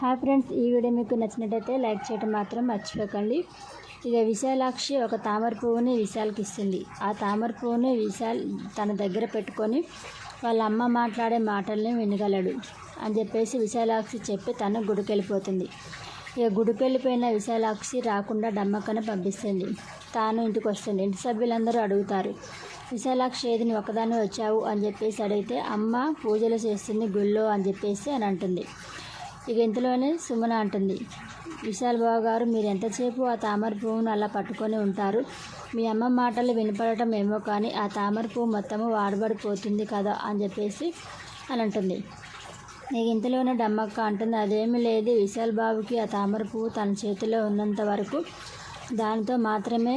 Hi friends ఈ video మీకు నచ్చినట్టయితే లైక్ చేయడం మాత్రం మర్చిపోకండి. ఇక విశాలాక్షి ఒక తామర పువ్వుని విశాల్కి ఇస్తుంది. ఆ తామర పువ్వుని విశాల్ తన దగ్గర పెట్టుకొని వాళ్ళ అమ్మ మాట్లాడే మాటల్ని వినగలడు అని చెప్పేసి విశాలాక్షి చెప్పి తను గుడికి వెళ్ళిపోతుంది ఇక గుడికి వెళ్ళిపోయిన విశాలాక్షి రాకుండా డమ్మక్కన పంపిస్తుంది. తాను ఇంటికి వస్తుంది ఇంటి సభ్యులందరూ అడుగుతారు విశాలాక్షి ఏది నువ్వు ఒకదాన్ని వచ్చావు? అని చెప్పేసి అడిగితే అమ్మ పూజలు చేస్తుంది గుళ్ళో అని చెప్పేసి అని అంటుంది. ఇక ఇంతలోనే సుమన అంటుంది. విశాల్ బాబు గారు మీరు ఎంతసేపు ఆ తామర పువ్వును అలా పట్టుకొని ఉంటారు? మీ అమ్మ మాటలు వినపడటం ఏమో కానీ ఆ తామర పువ్వు మొత్తము వాడబడిపోతుంది కదా అని చెప్పేసి అని అంటుంది. ఇక ఇంతలోనే డమ్మక్క అంటుంది అదేమీ లేదు. విశాల్ బాబుకి ఆ తామర పువ్వు తన చేతిలో ఉన్నంత వరకు దానితో మాత్రమే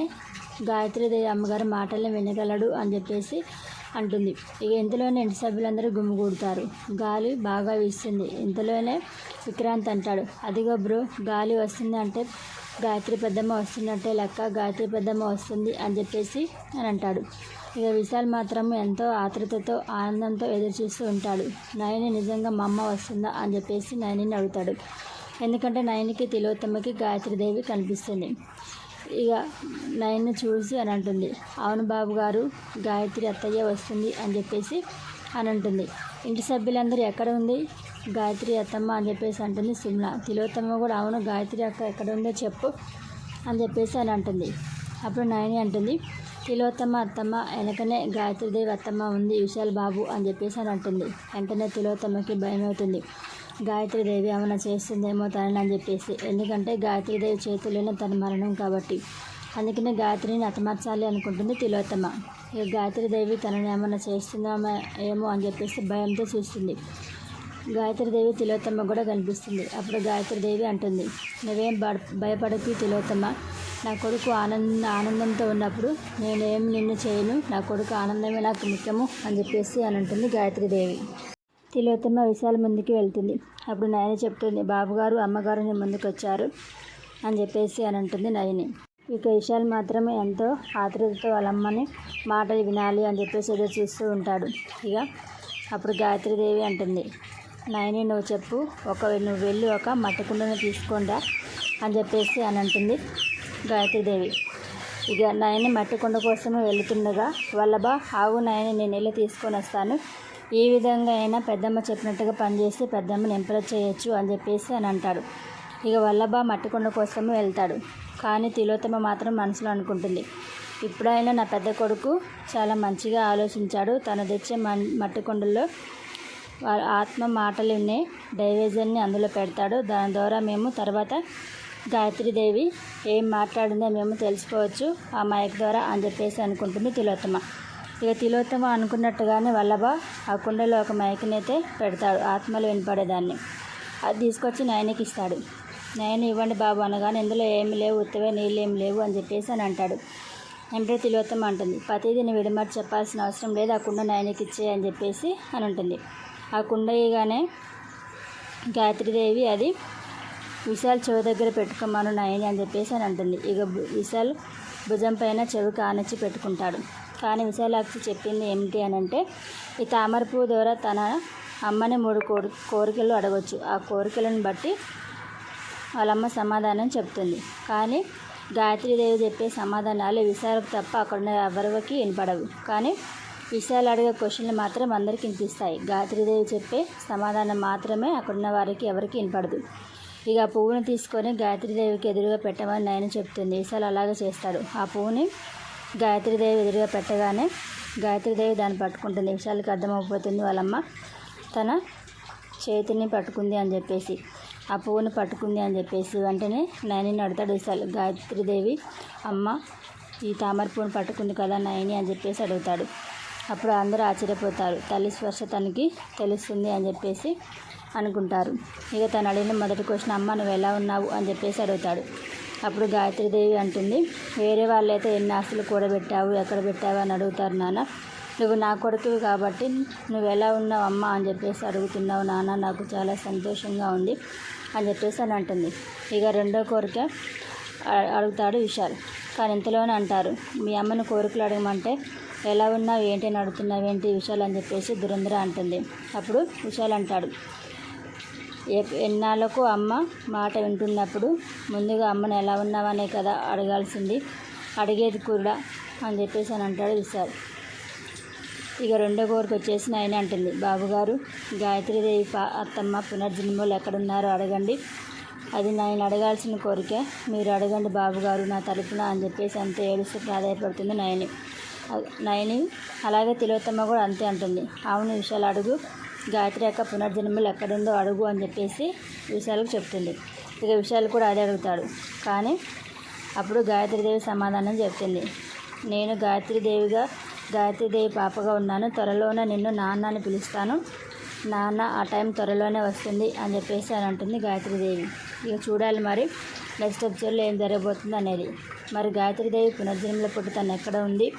గాయత్రీదేవి అమ్మగారి మాటలను వినగలడు అని చెప్పేసి అంటుంది. ఇక ఇంతలోనే ఇంటి సభ్యులందరూ గుమిగూడతారు గాలి బాగా వీస్తుంది. ఇంతలోనే విక్రాంత్ అంటాడు అదిగో బ్రో గాలి వస్తుంది అంటే గాయత్రి పెద్దమ్మ వస్తున్నట్టే లెక్క గాయత్రి పెద్దమ్మ వస్తుంది అని చెప్పేసి అని అంటాడు. ఇక విశాల్ మాత్రం ఎంతో ఆతృతతో ఆనందంతో ఎదురు చూస్తూ ఉంటాడు. నయని నిజంగా మా అమ్మ వస్తుందా అని చెప్పేసి నయనిని అడుగుతాడు. ఎందుకంటే నయనికి తిలోత్తమ్మకి గాయత్రీదేవి కనిపిస్తుంది. ఇక నయన్ని చూసి అని అంటుంది. అవును బాబు గారు గాయత్రి అత్తయ్య వస్తుంది అని చెప్పేసి అని అంటుంది. ఇంటి సభ్యులందరూ ఎక్కడ ఉంది? గాయత్రి అత్తమ్మ అని చెప్పేసి అంటుంది సుమ్న తిలోత్తమ్మ కూడా అవును గాయత్రి అక్క ఎక్కడ ఉందో చెప్పు అని చెప్పేసి అని అంటుంది. అప్పుడు నయని అంటుంది తిలోత్తమ్మ అత్తమ్మ వెనకనే గాయత్రీదేవి అత్తమ్మ ఉంది విశాల్ బాబు అని చెప్పేసి అని అంటుంది. వెంటనే తిలోత్తమ్మకి భయం అవుతుంది గాయత్రీదేవి ఏమైనా చేస్తుందేమో తనని అని చెప్పేసి. ఎందుకంటే గాయత్రీదేవి చేతుల్లోనే తన మరణం కాబట్టి. అందుకనే గాయత్రిని అతమార్చాలి అనుకుంటుంది తిలోత్తమ. ఇక గాయత్రీదేవి తనని ఏమైనా చేస్తుందామో ఏమో అని చెప్పేసి భయంతో చూస్తుంది. గాయత్రీదేవి తిలోత్తమ కూడా కనిపిస్తుంది. అప్పుడు గాయత్రీదేవి అంటుంది నువ్వేం భయపడకు తిలోత్తమ. నా కొడుకు ఆనంద ఆనందంతో ఉన్నప్పుడు నేనేం నిన్ను చేయను. నా కొడుకు ఆనందమే నాకు ముఖ్యము అని చెప్పేసి అని అంటుంది గాయత్రీదేవి. తిలోత్తమ విశాల ముందుకి వెళ్తుంది. అప్పుడు నయని చెప్తుంది బాబుగారు అమ్మగారు నేను ముందుకు వచ్చారు అని చెప్పేసి అని అంటుంది నయని. ఇక విశాల్ మాత్రమే ఎంతో ఆతృతతో వాళ్ళమ్మని మాటలు వినాలి అని చెప్పేసి ఎదురు చూస్తూ ఉంటాడు. ఇక అప్పుడు గాయత్రీదేవి అంటుంది నయని నువ్వు చెప్పు ఒక నువ్వు వెళ్ళి ఒక మట్టి కుండను తీసుకోండా అని చెప్పేసి అని అంటుంది గాయత్రీదేవి. ఇక నయని మట్టి కుండ కోసమే వెళుతుండగా వల్లభ ఆవు నయని నేను వెళ్ళి తీసుకొని వస్తాను ఏ విధంగా అయినా పెద్దమ్మ చెప్పినట్టుగా పనిచేసి పెద్దమ్మని ఎంపరేజ్ చేయొచ్చు అని చెప్పేసి అని అంటాడు ఇక వల్లభ మట్టికొండ కోసమే వెళ్తాడు. కానీ తిలోత్తమ మాత్రం మనసులో అనుకుంటుంది. ఇప్పుడైనా నా పెద్ద కొడుకు చాలా మంచిగా ఆలోచించాడు. తను తెచ్చే మట్టికొండల్లో ఆత్మ మాటలు వినే డైవేజన్ని అందులో పెడతాడు. దాని ద్వారా మేము తర్వాత గాయత్రీదేవి ఏం మాట్లాడిందో మేము తెలుసుకోవచ్చు. ఆ మైక్ ద్వారా అని చెప్పేసి అనుకుంటుంది తిలోత్తమ. ఇక తిలోత్తమ అనుకున్నట్టుగానే వల్లభ ఆ కుండలో ఒక మైకునైతే పెడతాడు. ఆత్మలు వినపడేదాన్ని. అది తీసుకొచ్చి నయనకి ఇస్తాడు. నయన ఇవ్వండి బాబు అనగానే ఇందులో ఏమి లేవు ఉత్తవే నీళ్ళు ఏమి లేవు అని చెప్పేసి అని అంటాడు. అంటే తిలోత్తమ అంటుంది. ప్రతిదీ విడమటి చెప్పాల్సిన అవసరం లేదు ఆ కుండ నయనకి ఇచ్చే అని చెప్పేసి అని ఉంటుంది ఆ కుండ ఇగానే గాయత్రీదేవి అది విశాల్ చెవి దగ్గర పెట్టుకోమను నయని అని చెప్పేసి అని అంటుంది. ఇక విశాల్ భుజం పైన చెవి కానిచ్చి పెట్టుకుంటాడు. కానీ విశాలాక్షి చెప్పింది ఏమిటి అని అంటే ఈ తామరపువ్వు ద్వారా తన అమ్మని మూడు కోరి కోరికలు అడగవచ్చు ఆ కోరికలను బట్టి వాళ్ళమ్మ సమాధానం చెప్తుంది. కానీ గాయత్రీదేవి చెప్పే సమాధానాలు విశాలకు తప్ప అక్కడ ఎవరికి వినపడవు. కానీ విశాలు అడిగే క్వశ్చన్లు మాత్రం అందరికీ వినిపిస్తాయి. గాయత్రీదేవి చెప్పే సమాధానం మాత్రమే అక్కడున్న వారికి ఎవరికి వినపడదు. ఇక ఆ పువ్వును తీసుకొని గాయత్రీదేవికి ఎదురుగా పెట్టమని నేను చెప్తుంది. ఈసారి అలాగే చేస్తాడు. ఆ పువ్వుని గాయత్రీదేవి ఎదురుగా పెట్టగానే గాయత్రీదేవి దాన్ని పట్టుకుంటుంది. విషయాలకి అర్థమైపోతుంది వాళ్ళమ్మ. తన చేతిని పట్టుకుంది అని చెప్పేసి ఆ పువ్వుని పట్టుకుంది అని చెప్పేసి వెంటనే నయని అడుగుతాడు విశాల్ గాయత్రీదేవి అమ్మ ఈ తామర పువ్వుని పట్టుకుంది కదా నయని అని చెప్పేసి అడుగుతాడు. అప్పుడు అందరూ ఆశ్చర్యపోతారు. తల్లి స్పర్శ తనకి తెలుస్తుంది అని చెప్పేసి అనుకుంటారు. ఇక తను అడిగిన మొదటి క్వశ్చన్ అమ్మ నువ్వు ఎలా ఉన్నావు? అని చెప్పేసి అడుగుతాడు. అప్పుడు గాయత్రీదేవి అంటుంది వేరే వాళ్ళైతే ఎన్ని ఆస్తులు కూడబెట్టావు ఎక్కడ పెట్టావు? అని అడుగుతారు నాన్న. నువ్వు నా కొడుకువి కాబట్టి నువ్వు ఎలా ఉన్నావు అమ్మ? అని చెప్పేసి అడుగుతున్నావు నాన్న నాకు చాలా సంతోషంగా ఉంది అని చెప్పేసి అని అంటుంది. ఇక రెండో కోరిక అడుగుతాడు విశాల్. కానీ ఇంతలోనే అంటారు మీ అమ్మను కోరికలు అడగమంటే ఎలా ఉన్నావు ఏంటి అని అడుగుతున్నావు ఏంటి విశాల్? అని చెప్పేసి దురంధ్ర అంటుంది. అప్పుడు విశాల్ అంటాడు ఎన్నాళ్ళకు అమ్మ మాట వింటున్నప్పుడు ముందుగా అమ్మను ఎలా ఉన్నావనే కదా అడగాల్సింది. అడిగేది కూడా అని చెప్పేసి అని అంటాడు విశాల్. ఇక రెండో కోరిక వచ్చేసి ఆయన అంటుంది. బాబుగారు గాయత్రీదేవి పా అత్తమ్మ పునర్జన్మలు ఎక్కడున్నారో అడగండి. అది నేను అడగాల్సిన కోరిక మీరు అడగండి బాబుగారు నా తరపున అని చెప్పేసి అంతే ఏడుస్తూ ప్రాధాయపడుతుంది నయని. నయని అలాగే తిలోత్తమ్మ కూడా అంతే అంటుంది. అవును విషయాలు అడుగు. గాయత్రి యొక్క పునర్జన్మలు ఎక్కడుందో అడుగు అని చెప్పేసి విషయాలకు చెప్తుంది. ఇక విషయాలు కూడా అదే అడుగుతాడు. కానీ అప్పుడు గాయత్రీదేవి సమాధానం చెప్తుంది. నేను గాయత్రీదేవిగా గాయత్రీదేవి పాపగా ఉన్నాను. త్వరలోనే నిన్ను నాన్న అని పిలుస్తాను. నాన్న ఆ టైం త్వరలోనే వస్తుంది అని చెప్పేసి అని అంటుంది గాయత్రీదేవి. ఇక చూడాలి మరి నెక్స్ట్ ఎపిసోడ్లో ఏం జరగబోతుంది అనేది. మరి గాయత్రీదేవి పునర్జన్మల పుట్టు తను ఎక్కడ ఉంది?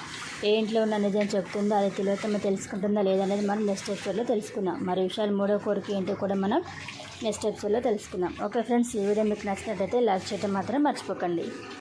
ఏ ఇంట్లో ఉన్న నిజం చెప్తుందో? అది తిలోత్తమ తెలుసుకుంటుందా లేదనేది మనం నెక్స్ట్ ఎపిసోడ్లో తెలుసుకుందాం. మరి విషయాలు మూడో కోరిక ఏంటో కూడా మనం నెక్స్ట్ ఎపిసోడ్లో తెలుసుకుందాం. ఓకే ఫ్రెండ్స్ ఈ వీడియో మీకు నచ్చినట్టయితే లైక్ చేయడం మాత్రం మర్చిపోకండి.